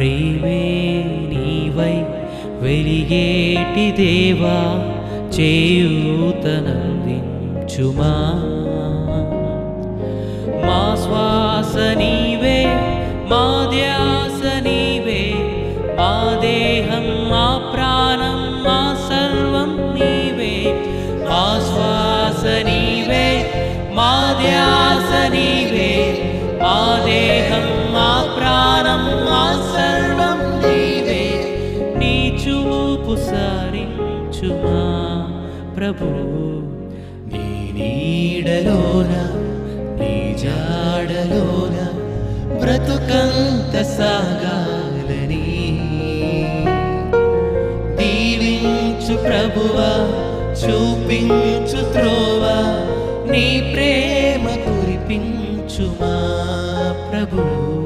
ప్రేమే నీవై వెలిగేటి దేవా చేయూతనందించుమా. మా శ్వాస నీవే మా ధ్యాస నీవే మా దేహం మా ప్రాణం మా సర్వం నీవే. మా శ్వాస నీవే మా ధ్యాస నీవే సారించుమా ప్రభు? నీ నీడలోన నీ జాడలోన బ్రతుకంత సాగాలని. దీవించు ప్రభువా చూపించు త్రోవా నీ ప్రేమ కురిపించుమా ప్రభు?